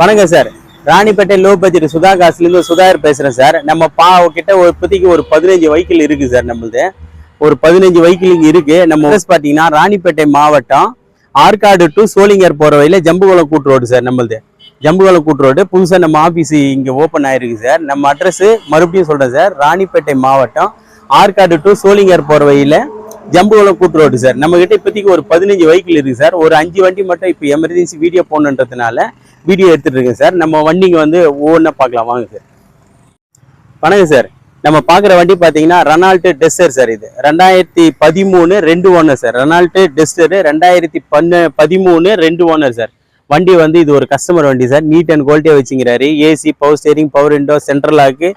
வணக்கம் sir. Ranipet low budget Sudha காசுலேருந்து Sudhakar பேசுகிறேன் sir. நம்ம பா கிட்ட ஒரு இப்போதைக்கு ஒரு பதினஞ்சு வைக்கிள் இருக்குது சார் நம்மளது. ஒரு பதினஞ்சு வைக்கிள் இங்கே இருக்குது நம்ம bus பார்த்தீங்கன்னா ராணிப்பேட்டை மாவட்டம் ஆற்காடு டு சோளிங்கர் போகிற வழியில் ஜம்புகுளம் கூட்டு ரோடு சார் நம்மளது. ஜம்புகுளம் கூட்டு ரோடு புதுசாக நம்ம ஆஃபீஸ் இங்கே ஓப்பன் ஆயிருக்கு சார். நம்ம அட்ரஸு மறுபடியும் சொல்கிறேன் சார். ராணிப்பேட்டை மாவட்டம் ஆற்காடு டு சோளிங்கர் போகிற வழியில் ஜம்புகுளம் கூட்டு ரோடு சார். நம்மக்கிட்ட இப்போதைக்கு ஒரு பதினஞ்சு வெஹிக்கிள் இருக்குது சார். ஒரு அஞ்சு வண்டி மட்டும் இப்போ எமர்ஜென்சி வீடியோ போகணுன்றதுனால வீடியோ எடுத்துட்டு இருக்கேன் சார். நம்ம வண்டிங்க வந்து ஒவ்வொன்றா பார்க்கலாம். வாங்க சார். வணக்கம் சார். நம்ம பார்க்குற வண்டி பார்த்தீங்கன்னா ரெனால்ட்டு டெஸ்டர் சார் இது. ரெண்டாயிரத்தி பதிமூணு ரெண்டு ஓனர் சார். ரெனால்ட்டு டெஸ்டரு ரெண்டாயிரத்தி பன்னு பதிமூணு ரெண்டு ஓனர் சார். வண்டி வந்து இது ஒரு கஸ்டமர் வண்டி சார். நீட் அண்ட் குவாலிட்டியாக வச்சுங்கிறாரு AC power steering power window central lock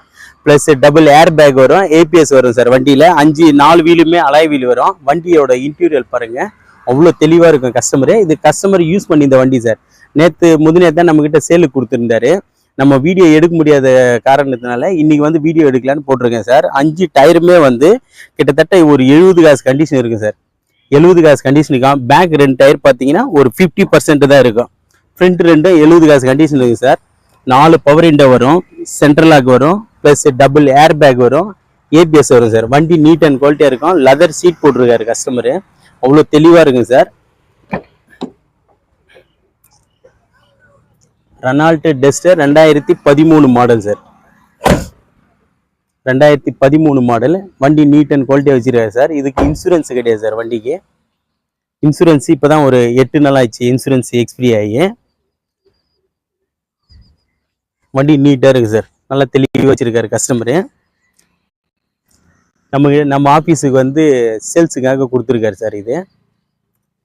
plus double air bag வரும். ஏபிஎஸ் வரும் சார் வண்டியில். அஞ்சு நாலு வீலுமே அலாய் வீல் வரும். வண்டியோட இன்டீரியர் பாருங்கள் அவ்வளோ தெளிவாக இருக்கும் கஸ்டமரு இது கஸ்டமர் யூஸ் பண்ணி இந்த வண்டி சார். நேற்று முதுநேற்று தான் நம்மக்கிட்ட சேலுக்கு கொடுத்துருந்தாரு. நம்ம வீடியோ எடுக்க முடியாத காரணத்தினால இன்றைக்கி வந்து வீடியோ எடுக்கலான்னு போட்டிருக்கேன் சார். அஞ்சு டயருமே வந்து கிட்டத்தட்ட ஒரு எழுபது காசு கண்டிஷன் இருக்கும் சார். எழுபது காசு கண்டிஷன் இருக்கும் பேக் ரெண்டு டயர் பார்த்தீங்கன்னா ஒரு ஃபிஃப்டி பர்சன்ட் தான் இருக்கும். ஃப்ரண்ட் ரெண்டும் எழுபது காசு கண்டிஷன் இருக்குது சார். நாலு பவர் இண்டோ வரும் சென்ட்ரல் லாக் வரும் ப்ளஸ் டபுள் ஏர் பேக் வரும் ஏபிஎஸ் வரும் சார். வண்டி நீட் அண்ட் குவாலிட்டியாக இருக்கும். லெதர் சீட் போட்டிருக்காரு கஸ்டமரு அவ்வளோ தெளிவாக இருக்கும் சார். ரெனால்ட்டு டெஸ்டர் ரெண்டாயிரத்தி பதிமூணு மாடல் சார் ரெண்டாயிரத்தி பதிமூணு மாடல் வண்டி நீட் அண்ட் குவாலிட்டியாக வச்சுருக்காரு சார் இதுக்கு இன்சூரன்ஸ் கிடையாது சார் வண்டிக்கு. இன்சூரன்ஸ் இப்போ தான் ஒரு எட்டு நாள் ஆயிடுச்சு இன்சூரன்ஸ் எக்ஸ்பிரி ஆகி. வண்டி நீட்டாக இருக்குது சார் நல்லா தெளிவாக வச்சுருக்காரு கஸ்டமரு நமக்கு நம்ம ஆஃபீஸுக்கு வந்து சேல்ஸுக்காக கொடுத்துருக்காரு சார் இது.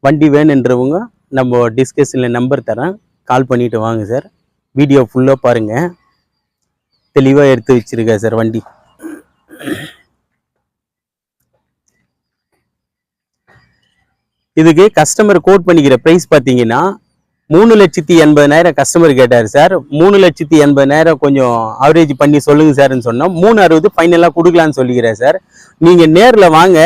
வண்டி வேணுன்றவங்க நம்ம டிஸ்கஷனில் நம்பர் தரேன். கால் பண்ணிட்டு வாங்க சார் வீடியோ ஃபுல்லாக பாருங்கள் தெளிவாக எடுத்து வச்சுருக்கேன் சார் வண்டி. இதுக்கு கஸ்டமர் கோட் பண்ணிக்கிற ப்ரைஸ் பார்த்தீங்கன்னா மூணு லட்சத்தி எண்பதாயிரம் கஸ்டமர் கேட்டார் சார் மூணு லட்சத்தி எண்பதாயிரம் கொஞ்சம் அவரேஜ் பண்ணி சொல்லுங்க சார்னு சொன்னோம். மூணு அறுபது ஃபைனலாக கொடுக்கலான்னு சொல்லிக்கிறேன் சார் நீங்கள் நேரில் வாங்க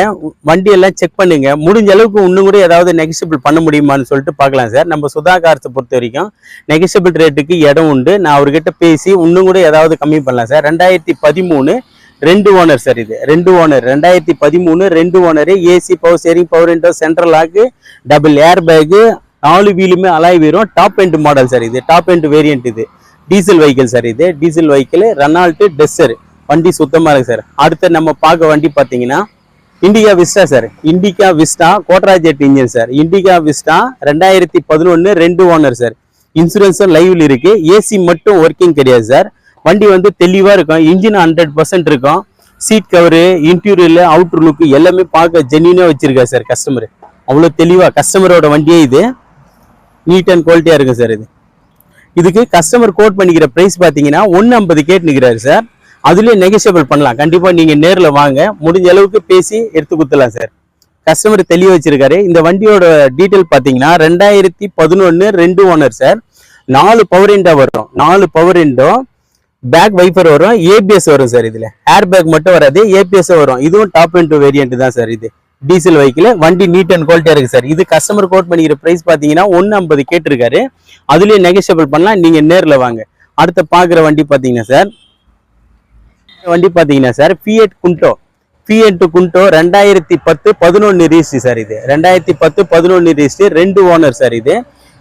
வண்டியெல்லாம் செக் பண்ணுங்க. முடிஞ்ச அளவுக்கு இன்னும் கூட ஏதாவது நெகசிபிள் பண்ண முடியுமான்னு சொல்லிட்டு பார்க்கலாம் சார் நம்ம சுதாகாரத்தை பொறுத்த வரைக்கும் நெகசிபிள் ரேட்டுக்கு இடம் உண்டு. நான் அவர்கிட்ட பேசி இன்னும் கூட ஏதாவது கம்மி பண்ணலாம் சார் ரெண்டாயிரத்தி பதிமூணு ரெண்டு ஓனர் சார் இது. ரெண்டு ஓனர் ரெண்டாயிரத்தி பதிமூணு ரெண்டு owner AC power steering power window central lock double air bag நாலு வீலுமே அலாய் வீரும் டாப் எண்ட் மாடல் சார் இது. டாப் எண்ட் வேரியன்ட் இது. டீசல் வெஹிக்கிள் சார் இது. டீசல் வெஹிக்கிள் ரெனால்ட்டு டெஸ்ஸர் வண்டி சுத்தமாக இருக்கு சார் அடுத்த நம்ம பார்க்க வண்டி பார்த்தீங்கன்னா Indica Vista sir Indica Vista Quadrajet engine sir Indica Vista ரெண்டாயிரத்தி பதினொன்று ரெண்டு ஓனர் சார் இன்சூரன்ஸும் லைவில் இருக்கு. ஏசி மட்டும் ஒர்க்கிங் கிடையாது சார் வண்டி வந்து தெளிவாக இருக்கும். இன்ஜின் ஹண்ட்ரட் பர்சன்ட் இருக்கும். Seat cover interior outer look எல்லாமே பார்க்க ஜென்யூனாக வச்சிருக்காரு சார் கஸ்டமர் அவ்வளோ தெளிவாக கஸ்டமரோட வண்டியே இது. நீட் அண்ட் குவாலிட்டியாக இருக்கும் சார் இது. இதுக்கு கஸ்டமர் கோட் பண்ணிக்கிற ப்ரைஸ் பார்த்தீங்கன்னா ஒன்று ஐம்பது கேட்டுனுக்கிறாரு சார் அதுலேயே நெகோஷியபிள் பண்ணலாம். கண்டிப்பாக நீங்கள் நேரில் வாங்க. முடிஞ்ச அளவுக்கு பேசி எடுத்து கொடுத்துலாம் சார் கஸ்டமர் தெளிய வச்சிருக்காரு. இந்த வண்டியோட டீட்டெயில் பார்த்தீங்கன்னா ரெண்டாயிரத்தி பதினொன்று ரெண்டு ஓனர் சார் நாலு பவர் விண்டோ வரும். நாலு பவர் விண்டோ பேக் வைப்பர் வரும். ஏபிஎஸ் வரும் சார் இதில். ஹேர் பேக் மட்டும் வராது. ஏபிஎஸ் வரும். இதுவும் டாப் இன்டூ வேரியன்ட் தான் சார் இது. டீசல் வெஹிக்கிள் வண்டி நீட் அண்ட் குவாலிட்டியாக இருக்குது சார் இது கஸ்டமர் கோட் பண்ணிக்கிற ப்ரைஸ் பார்த்தீங்கன்னா ஒன்று ஐம்பது கேட்டிருக்காரு. அதுலேயே நெகோஷியபிள் பண்ணலாம் நீங்கள் நேரில் வாங்க. அடுத்து பார்க்குற வண்டி பார்த்தீங்கன்னா சார் வண்டி பார்த்தீங்கன்னா sir Fiat Punto Fiat Punto ரெண்டாயிரத்தி பத்து பதினொன்று ரீஸ்ட் சார் இது. ரெண்டாயிரத்தி பத்து பதினொன்று ரீஸ்ட் ரெண்டு ஓனர் சார் இது.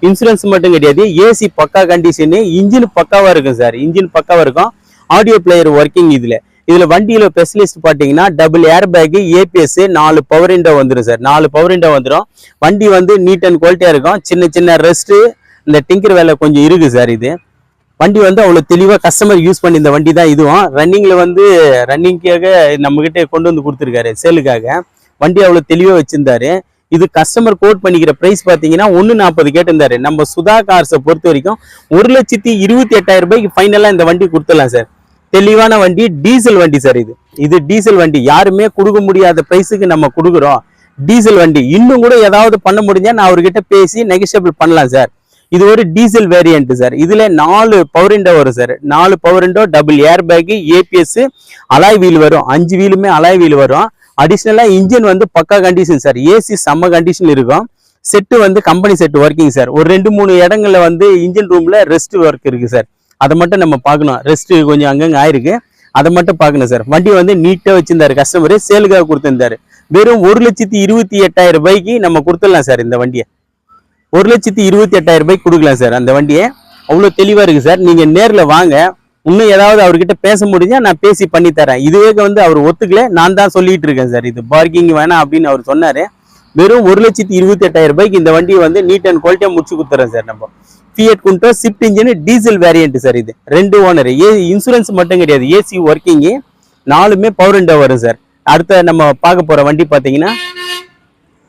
இன்சூரன்ஸ் மட்டும் கிடையாது ஏசி பக்கா கண்டிஷனு இன்ஜின் பக்காவாக இருக்கும் சார் இன்ஜின் பக்காவாக இருக்கும். ஆடியோ பிளேயர் ஒர்க்கிங் இதில். இதில் வண்டியில் ஸ்பெஷலிஸ்ட் பார்த்தீங்கன்னா டபுள் ஏர் பேக்கு ஏபிஎஸ் நாலு பவர் இண்டோ வந்துடும் சார் நாலு பவர் இண்டோ வந்துடும் வண்டி வந்து நீட் அண்ட் குவாலிட்டியாக இருக்கும். சின்ன சின்ன ரெஸ்ட்டு இந்த டிங்கர் வேலை கொஞ்சம் இருக்குது சார் இது. வண்டி வந்து அவ்வளோ தெளிவாக கஸ்டமர் யூஸ் பண்ணி இந்த வண்டி தான் இதுவும். ரன்னிங்கில் வந்து ரன்னிங்காக நம்மக்கிட்ட கொண்டு வந்து கொடுத்துருக்காரு சேலுக்காக. வண்டி அவ்வளோ தெளிவாக வச்சுருந்தாரு. இது கஸ்டமர் கோட் பண்ணிக்கிற ப்ரைஸ் பார்த்தீங்கன்னா ஒன்று நாற்பது கேட்டிருந்தாரு. நம்ம சுதா கார்ஸை பொறுத்த வரைக்கும் ஒரு லட்சத்தி இருபத்தி எட்டாயிரம் ரூபாய்க்கு ஃபைனலாக இந்த வண்டி கொடுத்துடலாம் சார் தெளிவான வண்டி டீசல் வண்டி சார் இது. இது டீசல் வண்டி. யாருமே கொடுக்க முடியாத ப்ரைஸுக்கு நம்ம கொடுக்குறோம். டீசல் வண்டி. இன்னும் கூட ஏதாவது பண்ண முடிஞ்சா நான் அவர்கிட்ட பேசி நெகோஷியபிள் பண்ணலாம் சார் இது ஒரு டீசல் வேரியன்ட் சார் இதுல நாலு பவர் விண்டோ வரும் சார் நாலு power window double air bag ABS alloy wheel வரும். அஞ்சு வீலுமே அலாய் வீல் வரும். அடிஷ்னலாக இன்ஜின் வந்து பக்கா கண்டிஷன் சார் ஏசி செம்ம கண்டிஷன் இருக்கும். செட்டு வந்து கம்பெனி செட்டு ஒர்க்கிங் சார் ஒரு ரெண்டு மூணு இடங்கள்ல வந்து இன்ஜின் ரூம்ல ரெஸ்ட் ஒர்க் இருக்கு சார் அதை மட்டும் நம்ம பார்க்கணும். ரெஸ்ட் கொஞ்சம் அங்கங்கே ஆயிருக்கு. அதை மட்டும் பார்க்கணும் சார். வண்டி வந்து நீட்டாக வச்சிருந்தாரு. கஸ்டமர் சேலுக்காக கொடுத்துருந்தாரு. வெறும் ஒரு லட்சத்தி இருபத்தி எட்டாயிரம் ரூபாய்க்கு நம்ம கொடுத்துடலாம் சார் இந்த வண்டியை. ஒரு லட்சத்தி இருபத்தி எட்டாயிரம் ரூபாய்க்கு கொடுக்கலாம் சார் அந்த வண்டியை. அவ்வளோ தெளிவாக இருக்குது சார். நீங்கள் நேரில் வாங்க. இன்னும் ஏதாவது அவர்கிட்ட பேச முடிஞ்சால் நான் பேசி பண்ணி தரேன். இதுவே வந்து அவர் ஒத்துக்கல. நான் தான் சொல்லிட்டு இருக்கேன் சார். இது பார்க்கிங் வேணாம் அப்படின்னு அவர் சொன்னார். வெறும் ஒரு லட்சத்தி இருபத்தி எட்டாயிரம் ரூபாய்க்கு இந்த வண்டியை வந்து நீட் அண்ட் குவாலிட்டியாக முடிச்சு கொடுத்துறேன் சார் நம்ம. Fiat குண்டோ Swift engine diesel variant sir இது. ரெண்டு ஓனர் ஏ இன்சூரன்ஸ் மட்டும் கிடையாது. ஏசி ஒர்க்கிங்கு நாலுமே பவர் விண்டோ வரும் சார் அடுத்த நம்ம பார்க்க போகிற வண்டி பார்த்தீங்கன்னா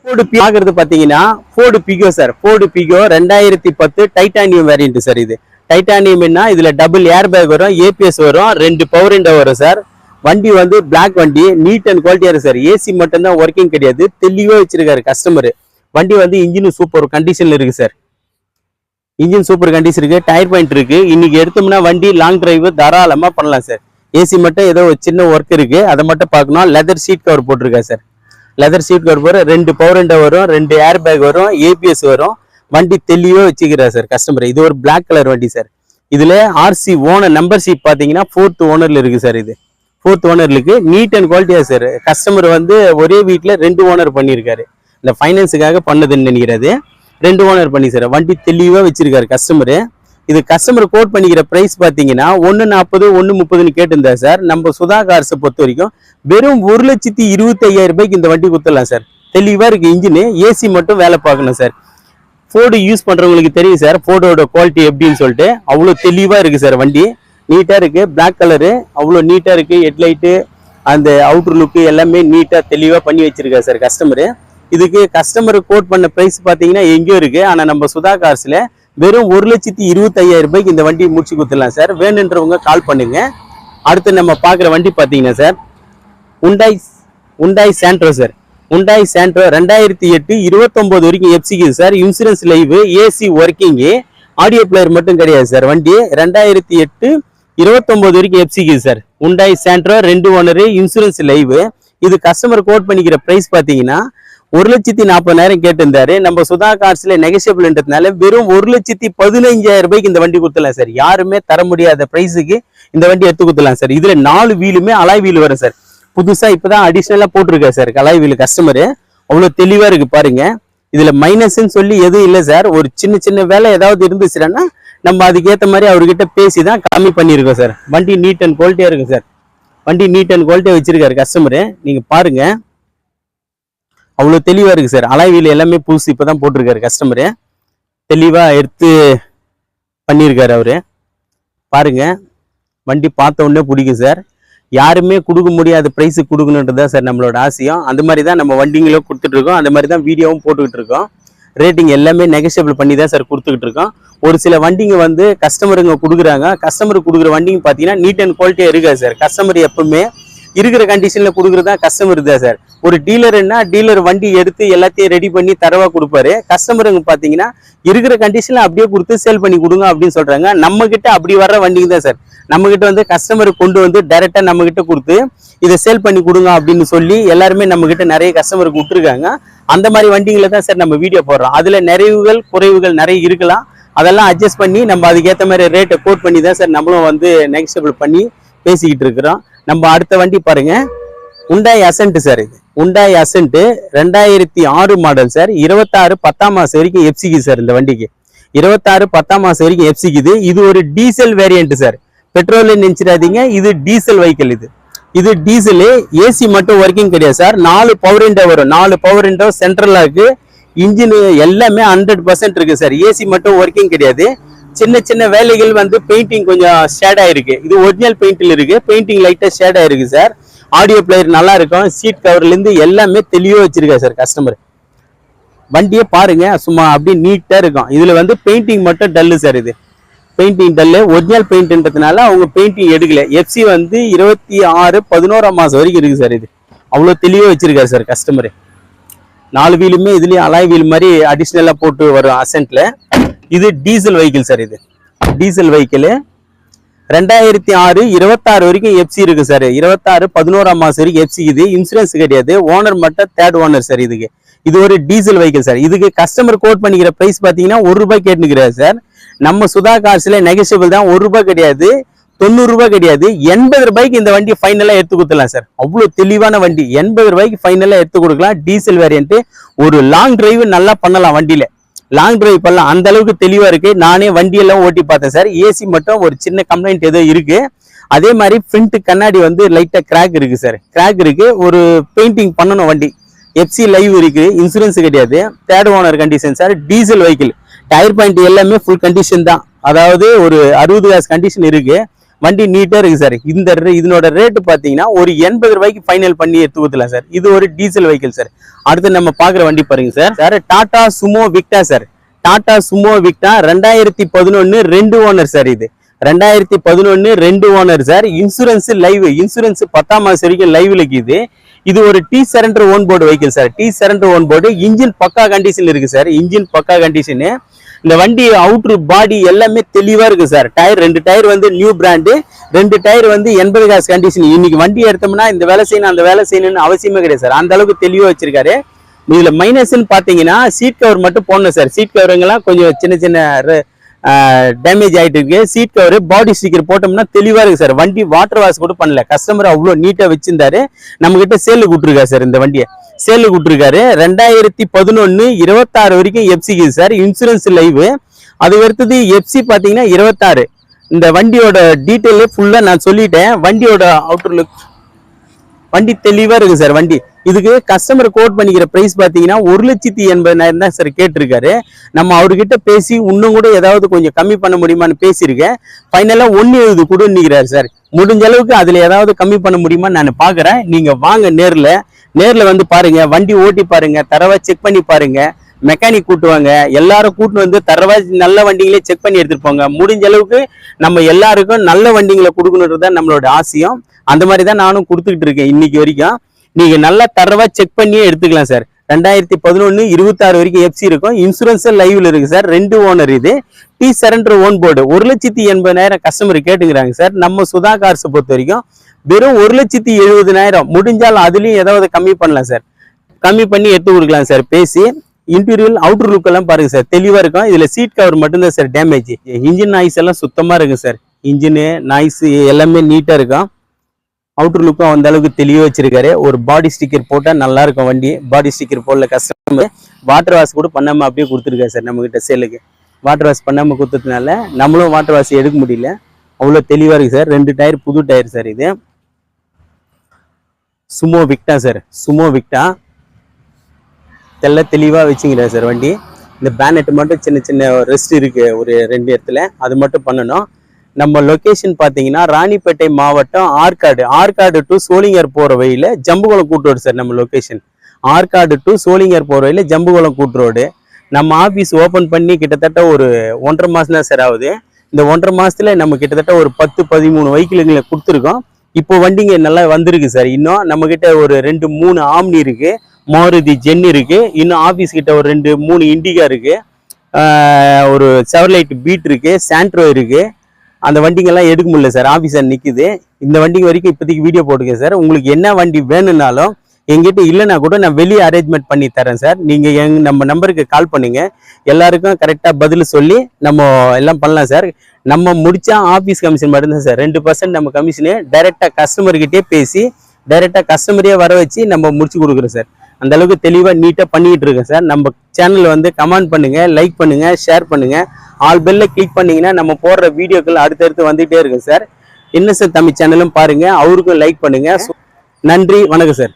ஃபோர்டு பி ஆகிறது பார்த்தீங்கன்னா Ford Figo sir Ford Figo ரெண்டாயிரத்தி பத்து டைட்டானியம் வேரியன்ட் சார் இது. டைட்டானியம்னா இதில் டபுள் ஏர் பேக் வரும் ஏபிஎஸ் வரும் ரெண்டு பவர் விண்டோ வரும் சார் வண்டி வந்து பிளாக் வண்டி நீட் அண்ட் குவாலிட்டியாக இருக்கு சார் ஏசி மட்டும்தான் ஒர்க்கிங் கிடையாது. தெளிவாக வச்சிருக்காரு கஸ்டமரு வண்டி வந்து இன்ஜினும் சூப்பர் கண்டிஷனில் இருக்குது சார் இன்ஜின் சூப்பர் கண்டிஷன் இருக்குது டயர் பாயிண்ட் இருக்குது இன்னைக்கு எடுத்தோம்னா வண்டி லாங் டிரைவ் தாராளமாக பண்ணலாம் சார். ஏசி மட்டும் ஏதோ ஒரு சின்ன ஒர்க் இருக்குது அதை மட்டும் பார்க்கணும். லெதர் சீட் கவர் போட்டிருக்கேன் சார். லெதர் சீட் கவர் போகிற ரெண்டு பவர் விண்டோ வரும் ரெண்டு ஏர் பேக் வரும் ஏபிஎஸ் வரும். வண்டி தெளிவாக வச்சுக்கிறார் சார் கஸ்டமர் இது ஒரு பிளாக் கலர் வண்டி சார். இதில் ஆர்சி ஓனர் நம்பர் சீட் பார்த்தீங்கன்னா ஃபோர்த் ஓனரில் இருக்குது சார் இது. ஃபோர்த் ஓனர்ல இருக்குது நீட் அண்ட் குவாலிட்டியாக சார். கஸ்டமர் வந்து ஒரே வீட்டில் ரெண்டு ஓனர் பண்ணியிருக்காரு இந்த ஃபைனான்ஸுக்காக பண்ணதுன்னு நினைக்கிறது. ரெண்டு ஓனர் பண்ணி சார். வண்டி தெளிவாக வச்சிருக்காரு கஸ்டமர் இது கஸ்டமர் கோட் பண்ணிக்கிற ப்ரைஸ் பார்த்தீங்கன்னா ஒன்று நாற்பது ஒன்று முப்பதுன்னு கேட்டிருந்தா சார் நம்ம சுதா கார்ஸை பொறுத்த வரைக்கும் வெறும் ஒரு லட்சத்தி இருபத்தி ஐயாயிரம் ரூபாய்க்கு இந்த வண்டி கொடுத்துடலாம் சார். தெளிவாக இருக்குது இன்ஜினு ஏசி மட்டும் வேலை பார்க்கணும் சார். ஃபோர்டு யூஸ் பண்ணுறவங்களுக்கு தெரியும் சார் ஃபோர்டோட குவாலிட்டி எப்படின்னு சொல்லிட்டு. அவ்வளோ தெளிவாக இருக்குது சார் வண்டி. நீட்டாக இருக்குது பிளாக் கலரு அவ்வளோ நீட்டாக இருக்குது ஹெட்லைட்டு அந்த அவுட்ரு லுக்கு எல்லாமே நீட்டாக தெளிவாக பண்ணி வச்சுருக்காரு சார் கஸ்டமரு இதுக்கு கஸ்டமர் கோட் பண்ண பிரைஸ் பார்த்தீங்கன்னா எங்கேயோ இருக்குது ஆனால் நம்ம சுதா கார்ஸில் வெறும் ஒரு லட்சத்தி இருபத்தையாயிரம் ரூபாய்க்கு இந்த வண்டி முடிச்சு கொடுத்துடலாம் சார் வேணுன்றவங்க கால் பண்ணுங்க. அடுத்து நம்ம பார்க்குற வண்டி பார்த்தீங்கன்னா சார் உண்டாய் உண்டாய் சாண்ட்ரோ சார் உண்டாய் சாண்ட்ரோ ரெண்டாயிரத்தி எட்டு இருபத்தொம்போது வரைக்கும் எஃப்சிக்கு sir insurance live AC working audio player மட்டும் கிடையாது சார் வண்டி ரெண்டாயிரத்தி எட்டு இருபத்தொம்போது வரைக்கும் எஃப்சிக்கு சார் உண்டாய் சாண்ட்ரோ ரெண்டு ஓனரு இன்சூரன்ஸ் லைவு இது கஸ்டமர் கோட் பண்ணிக்கிற ப்ரைஸ் பார்த்தீங்கன்னா ஒரு லட்சத்தி நாற்பதாயிரம் கேட்டிருந்தாரு. நம்ம சுதா கார்ஸ்ல நெகசியபிள்ன்றதுனால வெறும் ஒரு லட்சத்தி பதினைஞ்சாயிரம் ரூபாய்க்கு இந்த வண்டி கொடுத்துலாம் சார். யாருமே தர முடியாத பிரைஸுக்கு இந்த வண்டி எடுத்து கொடுத்துலாம் சார். இதுல நாலு வீலுமே அலாய் வீல் வரும் சார். புதுசா இப்பதான் அடிஷ்னலா போட்டிருக்காரு சார். அலாய் வீல் கஸ்டமரு அவ்வளவு தெளிவா இருக்கு பாருங்க. இதுல மைனஸ்ன்னு சொல்லி எதுவும் இல்லை சார். ஒரு சின்ன சின்ன வேலை ஏதாவது இருந்துச்சுன்னா நம்ம அதுக்கேற்ற மாதிரி அவர்கிட்ட பேசி தான் கம்மி பண்ணியிருக்கோம் சார். வண்டி நீட் அண்ட் குவாலிட்டியா இருக்கு சார். வண்டி நீட் அண்ட் குவாலிட்டியா வச்சிருக்காரு கஸ்டமரு நீங்க பாருங்க. அவ்வளோ தெளிவாக இருக்குது சார் அலைவியில் எல்லாமே புதுசு இப்போ தான் போட்டிருக்காரு கஸ்டமரு தெளிவாக எடுத்து பண்ணியிருக்காரு அவர். பாருங்கள் வண்டி பார்த்த உடனே பிடிக்கும் சார் யாருமே கொடுக்க முடியாத ப்ரைஸுக்கு கொடுக்கணுன்றது தான் சார் நம்மளோட ஆசையும். அந்த மாதிரி தான் நம்ம வண்டிங்களும் கொடுத்துட்ருக்கோம் அந்த மாதிரி தான் வீடியோவும் போட்டுக்கிட்டு இருக்கோம். ரேட்டிங் எல்லாமே நெகஷியபிள் பண்ணி தான் சார் கொடுத்துக்கிட்டு இருக்கோம். ஒரு சில வண்டிங்க வந்து கஸ்டமருங்க கொடுக்குறாங்க. கஸ்டமருக்கு கொடுக்குற வண்டிங்க பார்த்தீங்கன்னா நீட் அண்ட் குவாலிட்டியாக இருக்காது சார் கஸ்டமர் எப்பவுமே இருக்கிற கண்டிஷனில் கொடுக்குறது தான் கஸ்டமர் தான் சார் ஒரு டீலருன்னா டீலர் வண்டி எடுத்து எல்லாத்தையும் ரெடி பண்ணி தரவாக கொடுப்பாரு. கஸ்டமருங்க பார்த்தீங்கன்னா இருக்கிற கண்டிஷனில் அப்படியே கொடுத்து சேல் பண்ணி கொடுங்க அப்படின்னு சொல்கிறாங்க நம்மக்கிட்ட அப்படி வர்ற வண்டிங்க தான் சார் நம்மக்கிட்ட வந்து கஸ்டமர் கொண்டு வந்து டைரெக்டாக நம்மக்கிட்ட கொடுத்து இதை சேல் பண்ணி கொடுங்க அப்படின்னு சொல்லி எல்லாருமே நம்ம நிறைய கஸ்டமருக்கு விட்டுருக்காங்க. அந்த மாதிரி வண்டிகளை தான் சார் நம்ம வீடியோ போடுறோம். அதில் நிறைவுகள் குறைவுகள் நிறைய இருக்கலாம். அதெல்லாம் அட்ஜஸ்ட் பண்ணி நம்ம அதுக்கேற்ற மாதிரி ரேட்டை கோட் பண்ணி தான் சார் நம்மளும் வந்து நெக்ஸ்டபிள் பண்ணி பேசிக்கிட்டு இருக்கிறோம். நம்ம அடுத்த வண்டி பாருங்க. உண்டாய் அசன்ட் சார் இது. உண்டாய் அசன்ட்டு ரெண்டாயிரத்தி ஆறு மாடல் சார் இருபத்தாறு பத்தாம் மாசம் வரைக்கும் எஃப்சிக்கு சார் இந்த வண்டிக்கு. இருபத்தாறு பத்தாம் மாசம் வரைக்கும் எஃப்சிக்குது இது. ஒரு டீசல் வேரியன்ட் சார் பெட்ரோல் நினைச்சிடாதீங்க. இது டீசல் வெஹிக்கிள் இது. இது டீசலு ஏசி மட்டும் ஒர்க்கிங் கிடையாது சார் நாலு பவர் விண்டோ வரும். நாலு பவர் விண்டோ சென்ட்ரலாக இருக்கு. இன்ஜின் எல்லாமே ஹண்ட்ரட் பர்சன்ட் இருக்கு சார் ஏசி மட்டும் ஒர்க்கிங் கிடையாது. சின்ன சின்ன வேலைகள் வந்து பெயிண்டிங் கொஞ்சம் ஷேட் ஆயிருக்கு. இது ஒரிஜினல் பெயிண்டில் இருக்கு. பெயிண்டிங் லைட்டாக ஷேட் ஆயிருக்கு சார் ஆடியோ பிளேயர் நல்லா இருக்கும். சீட் கவர்லேருந்து எல்லாமே தெளிவாக வச்சிருக்காரு சார் கஸ்டமர் வண்டியை பாருங்க சும்மா அப்படியே நீட்டாக இருக்கும். இதில் வந்து பெயிண்டிங் மட்டும் டல்லு சார் இது. பெயிண்டிங் டல்லு ஒரிஜினல் பெயிண்ட்ன்றதுனால அவங்க பெயிண்டிங் எடுக்கல. எஃப்சி வந்து இருபத்தி ஆறு பதினோராம் மாதம் வரைக்கும் இருக்குது சார் இது. அவ்வளோ தெளிவாக வச்சுருக்காரு சார் கஸ்டமர் நாலு வீலுமே இதுலேயும் அலாய் வீல் மாதிரி அடிஷ்னலாக போட்டு வரும் அசென்ட்டில் இது டீசல் வெஹிக்கிள் சார் இது. Diesel vehicle. ரெண்டாயிரத்தி ஆறு இருபத்தாறு வரைக்கும் எஃப்சி இருக்கு சார். இருபத்தாறு பதினோராம் மாதம் வரைக்கும் எஃப்சி இது. இன்சூரன்ஸ் கிடையாது. ஓனர் மட்டும் தேர்ட் ஓனர் சார் இதுக்கு. இது ஒரு டீசல் வெஹிக்கிள் சார். இதுக்கு கஸ்டமர் கோட் பண்ணிக்கிற ப்ரைஸ் பார்த்தீங்கன்னா ஒரு ரூபாய் கேட்டுக்கிறார் சார். நம்ம சுதா கார்ஸில் நெகசியபிள் தான். ஒரு ரூபாய் கிடையாது. தொண்ணூறு ரூபாய் கிடையாது. எண்பது ரூபாய்க்கு இந்த வண்டி ஃபைனலாக எடுத்து கொடுத்துடலாம் சார். அவ்வளோ தெளிவான வண்டி. எண்பது ரூபாய்க்கு ஃபைனலாக எடுத்து கொடுக்கலாம். டீசல் வேரியன்ட்டு ஒரு லாங் டிரைவ் நல்லா பண்ணலாம் வண்டியில். லாங் டிரைவ் பண்ணலாம். அந்த அளவுக்கு தெளிவாக இருக்கு. நானே வண்டியெல்லாம் ஓட்டி பார்த்தேன் சார் ஏசி மட்டும் ஒரு சின்ன கம்ப்ளைண்ட் ஏதோ இருக்கு. அதே மாதிரி ஃப்ரண்ட் கண்ணாடி வந்து லைட்டாக கிராக் இருக்கு சார் கிராக் இருக்கு. ஒரு பெயிண்டிங் பண்ணணும் வண்டி. எஃப்சி லைவ் இருக்குது இன்சூரன்ஸ் கிடையாது. Third owner condition sir diesel vehicle tyre point எல்லாமே ஃபுல் கண்டிஷன் தான். அதாவது ஒரு அறுபது காசு கண்டிஷன் இருக்குது வண்டி நீட்டாக இருக்குது சார் இந்த இதனோட ரேட்டு பார்த்தீங்கன்னா ஒரு எண்பது ரூபாய்க்கு ஃபைனல் பண்ணி எடுத்து சார் இது ஒரு டீசல் வெஹிக்கிள் சார் அடுத்து நம்ம பார்க்குற வண்டி பாருங்க sir sir Tata Sumo Victa sir Tata Sumo Victa ரெண்டாயிரத்தி பதினொன்று ரெண்டு ஓனர் சார் இது. ரெண்டாயிரத்தி பதினொன்று ரெண்டு owner sir insurance live insurance பத்தாம் மாதம் வரைக்கும் லைவ்ல இருக்குது. இது ஒரு T surrender own board vehicle sir T surrender own board engine பக்கா கண்டிஷன் இருக்கு சார் இன்ஜின் பக்கா கண்டிஷனு இந்த வண்டி அவுட்ரு பாடி எல்லாமே தெளிவா இருக்கு சார் டயர் ரெண்டு டயர் வந்து நியூ பிராண்டு ரெண்டு டயர் வந்து எண்பது காசு கண்டிஷன் இன்னைக்கு வண்டி எடுத்தோம்னா இந்த வேலை செய்யணும் அந்த வேலை செய்யணும்னு அவசியமே கிடையாது சார் அந்த அளவுக்கு தெளிவா வச்சிருக்காரு. இதுல மைனஸ்ன்னு பாத்தீங்கன்னா சீட் கவர் மட்டும் போடணும் சார் சீட் கவருங்கெல்லாம் கொஞ்சம் சின்ன சின்ன டேமேஜ் ஆகிட்டு இருக்கு. சீட் கவர் பாடி ஸ்டிக்கர் போட்டோம்னா தெளிவாக இருக்கு சார் வண்டி வாட்டர் வாஷ் கூட பண்ணல. கஸ்டமர் அவ்வளோ நீட்டாக வச்சிருந்தாரு. நம்மக்கிட்ட சேலு கொடுத்துருக்காரு சார் இந்த வண்டியை? சேலு கொடுத்துருக்காரு. ரெண்டாயிரத்தி பதினொன்று இருபத்தாறு வரைக்கும் எஃப்சிக்கு சார் இன்சூரன்ஸ் லைவு அது அடுத்தது எஃப்சி பார்த்தீங்கன்னா இருபத்தாறு. இந்த வண்டியோட டீட்டெயிலே ஃபுல்லாக நான் சொல்லிட்டேன். வண்டியோட அவுட்டர் லுக் வண்டி தெளிவாக இருக்குது சார் வண்டி. இதுக்கு கஸ்டமர் கோட் பண்ணிக்கிற ப்ரைஸ் பார்த்தீங்கன்னா ஒரு லட்சத்தி எண்பதாயிரம் தான் சார் கேட்டிருக்காரு. நம்ம அவர்கிட்ட பேசி இன்னும் கூட ஏதாவது கொஞ்சம் கம்மி பண்ண முடியுமான்னு பேசியிருக்கேன். ஃபைனலாக ஒன்று எழுது கொடுன்னுக்கிறாரு சார் முடிஞ்ச அளவுக்கு அதில் ஏதாவது கம்மி பண்ண முடியுமான்னு நான் பார்க்குறேன். நீங்கள் வாங்க நேரில். நேரில் வந்து பாருங்கள் வண்டி ஓட்டி பாருங்கள் தரவாக செக் பண்ணி பாருங்கள் மெக்கானிக் கூட்டுவாங்க. எல்லாரும் கூட்டு வந்து தரவா நல்ல வண்டிங்களே செக் பண்ணி எடுத்துட்டு போங்க. முடிஞ்ச அளவுக்கு நம்ம எல்லாருக்கும் நல்ல வண்டிங்களை கொடுக்கணுன்றது தான் நம்மளோட ஆசையும். அந்த மாதிரி தான் நானும் கொடுத்துக்கிட்டு இருக்கேன் இன்னைக்கு வரைக்கும். நீங்க நல்லா தரவா செக் பண்ணியே எடுத்துக்கலாம் சார் ரெண்டாயிரத்தி பதினொன்று இருபத்தாறு வரைக்கும் எஃப்சி இருக்கும். இன்சூரன்ஸ் லைவ்ல இருக்கு சார் ரெண்டு ஓனர் இது. டி சரண்டர் ஓன் போர்டு ஒரு லட்சத்தி எண்பதாயிரம் கஸ்டமர் கேட்டுக்கிறாங்க சார் நம்ம சுதா கார்ஸை பொறுத்த வரைக்கும் வெறும் ஒரு லட்சத்தி எழுபதனாயிரம் முடிஞ்சால் அதுலேயும் ஏதாவது கம்மி பண்ணலாம் சார் கம்மி பண்ணி எடுத்து கொடுக்கலாம் சார் பேசி இன்டீரியல் அவுட்டர் லுக் எல்லாம் பாருங்க சார் தெளிவா இருக்கும். இதுல சீட் கவர் மட்டும்தான் சார் டேமேஜ் இன்ஜின் நாய்ஸ் எல்லாம் சுத்தமா இருக்கும் சார் இன்ஜினு நாய்ஸ் எல்லாமே நீட்டா இருக்கும். அவுட்டர் லுக்கும் அந்த அளவுக்கு தெளிவா வச்சிருக்காரு. ஒரு பாடி ஸ்டிக்கர் போட்டால் நல்லா இருக்கும் வண்டி. பாடி ஸ்டிக்கர் போடல கஸ்டமர் வாட்டர் வாஷ் கூட பண்ணாமல் அப்படியே கொடுத்துருக்காரு சார் நம்மகிட்ட சேலுக்கு. வாட்டர் வாஷ் பண்ணாமல் கொடுத்ததுனால நம்மளும் வாட்டர் வாஷ் எடுக்க முடியல. அவ்வளோ தெளிவாக இருக்குது சார். ரெண்டு டயர் புது டயர் சார் இது. Sumo Victa sir. Sumo Victa தெல்ல தெளிவாக வச்சுங்கிறார் சார் வண்டி. இந்த பேனட் மட்டும் சின்ன சின்ன ரெஸ்ட் இருக்குது ஒரு ரெண்டு இடத்துல. அது மட்டும் பண்ணணும். நம்ம லொக்கேஷன் பார்த்தீங்கன்னா ராணிப்பேட்டை மாவட்டம் ஆற்காடு ஆற்காடு டு சோளிங்கர் போகிற வழியில் ஜம்புகுளம் கூட்டுரோடு சார் நம்ம லொக்கேஷன் ஆற்காடு டு சோளிங்கர் போகிற வழியில் ஜம்புகுளம் கூட்டுரோடு நம்ம ஆஃபீஸ் ஓப்பன் பண்ணி கிட்டத்தட்ட ஒரு ஒன்றரை மாதம் தான் சார் ஆகுது. இந்த ஒன்றரை மாதத்தில் நம்ம கிட்டத்தட்ட ஒரு பத்து பதிமூணு வைக்கிலுங்களை கொடுத்துருக்கோம். இப்போ வண்டிங்க நல்லா வந்திருக்கு சார் இன்னும் நம்மக்கிட்ட ஒரு ரெண்டு மூணு ஆம்னி இருக்குது மாருதி ஜென் இருக்குது இன்னும் ஆஃபீஸ் கிட்ட ஒரு ரெண்டு மூணு இண்டிகா இருக்குது ஒரு செவர்லைட் பீட் இருக்குது சாண்ட்ரோ இருக்குது அந்த வண்டிங்கெல்லாம் எடுக்க முடியல சார். ஆஃபீஸர் நிற்குது இந்த வண்டிக்கு வரைக்கும் இப்போதைக்கு வீடியோ போட்டுங்க சார். உங்களுக்கு என்ன வண்டி வேணும்னாலும் எங்கிட்ட இல்லைன்னா கூட நான் வெளியே அரேஞ்ச்மெண்ட் பண்ணி தரேன் சார். நீங்கள் எங் நம்ம நம்பருக்கு கால் பண்ணுங்கள் எல்லாருக்கும் கரெக்டாக பதில் சொல்லி நம்ம எல்லாம் பண்ணலாம் சார். நம்ம முடித்தா ஆஃபீஸ் கமிஷன் மட்டும்தான் சார். ரெண்டு பர்சன்ட் நம்ம கமிஷனு டைரெக்டாக கஸ்டமர்கிட்டே பேசி டைரெக்டாக கஸ்டமரே வர வச்சு நம்ம முடிச்சு கொடுக்குறோம் சார். அந்த அளவுக்கு தெளிவாக நீட்டாக பண்ணிக்கிட்டு இருக்கேன் சார். நம்ம சேனல் வந்து கமெண்ட் பண்ணுங்கள் லைக் பண்ணுங்கள் ஷேர் பண்ணுங்கள் ஆல் பெல்ல கிளிக் பண்ணிங்கன்னா நம்ம போடுற வீடியோக்கள் அடுத்தடுத்து வந்துகிட்டே இருக்கும் சார் இன்னசென்ட் தமிழ் சேனலும் பாருங்கள் அவருக்கும் லைக் பண்ணுங்கள் நன்றி வணக்கம் சார்